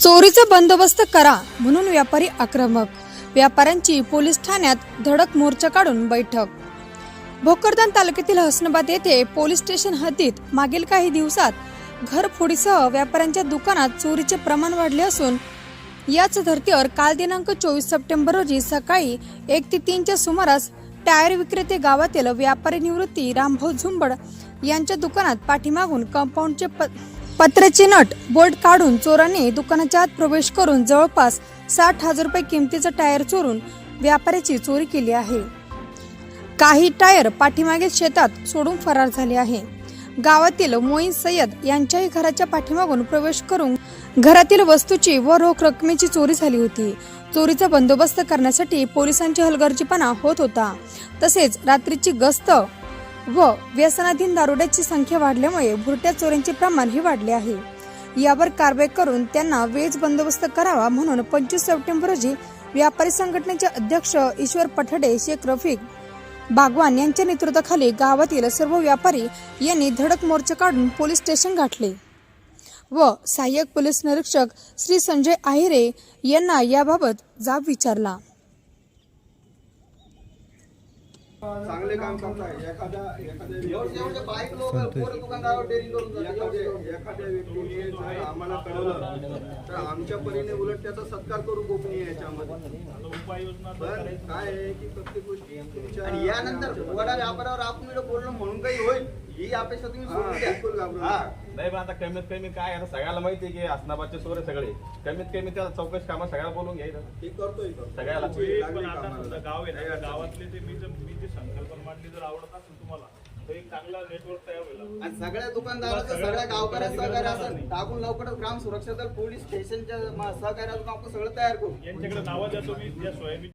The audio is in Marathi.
चोरीचा बंदोबस्त करा म्हणून व्यापारी आक्रमक. व्यापाऱ्यांची पोलीस ठाण्यात धडक मोर्चा काढून बैठक. भोकरदान तालुक्यातील हसनाबाद येथे पोलीस स्टेशन हद्दीत मागील काही दिवसात घरफोडीसह व्यापाऱ्यांच्या दुकानात चोरीचे प्रमाण वाढले असून याच धर्तीवर काल दिनांक चोवीस सप्टेंबर रोजी सकाळी एक ते तीनच्या सुमारास टायर विक्रेते गावातील व्यापारी निवृत्ती रामभाऊ झुंबड यांच्या दुकानात पाठीमागून कंपाऊंडचे प- पत्र्याचे नट बोल्ट काढून चोरांनी दुकानाच्या आत प्रवेश करून जवळपास साठ हजार रुपये किमतीचं टायर चोरून व्यापाऱ्याची चोरी केली आहे. काही टायर पाठीमागे शेतात सोडून फरार झाले आहे. गावातील मोईन सय्यद यांच्याही घराच्या पाठीमागून प्रवेश करून घरातील वस्तूची व रोख रकमेची चोरी झाली होती. चोरीचा बंदोबस्त करण्यासाठी पोलिसांची हलगर्जीपणा होत होता. तसेच रात्रीची गस्त व व्यसनाधीन दारुड्याची संख्या वाढल्यामुळे भुरट्या चोऱ्यांचे प्रमाणही वाढले आहे. यावर कारवाई करून त्यांना वेज बंदोबस्त करावा म्हणून पंचवीस सप्टेंबर रोजी व्यापारी संघटनेचे अध्यक्ष ईश्वर पठडे शेख रफिक बागवान यांच्या नेतृत्वाखाली गावातील सर्व व्यापारी यांनी धडक मोर्चा काढून पोलीस स्टेशन गाठले व सहाय्यक पोलीस निरीक्षक श्री संजय आहिरे यांना याबाबत जाब विचारला. चांगले काम करताय. एखाद्या एखाद्या बाईक लोक पोरं दुकानदारावर डेअरिंग करून जातात. एखाद्या व्यक्तीने जर आम्हाला कळवलं तर आमच्या परीने उलट त्याचा सत्कार करू गोपनीय याच्यामध्ये. पण काय आहे की प्रत्येक गोष्टी यानंतर वडा व्यापारावर आपण बोललो म्हणून काही होईल? ही अपेक्षा तुम्ही सोडून द्या बिलकुल घाबरू हा. नका. नाही पण आता कमीत कमी काय आहे, आता सगळ्याला माहिती आहे की हसनाबादचे सोरे सगळे कमीत कमी त्या चौकशी कामं सगळ्याला बोलून घ्यायचं हे करतोय. सगळ्याला. तुमची पण लागली आता कामाला. समजा गाव आहे ना गावातले ते मी जर मी जी संकल्पना मांडली जर आवडत असेल तुम्हाला तर एक चांगला नेटवर्क तयार होईल आणि सगळ्या दुकानदाराचं सगळ्या गावकऱ्या सहकार्य असेल टाकून लवकरच ग्राम सुरक्षा दल पोलीस स्टेशनच्या म- सहकार्यातून आपण सगळं तयार करू यांच्याकडे नावं द्या तुम्ही ज्या सोयाबीन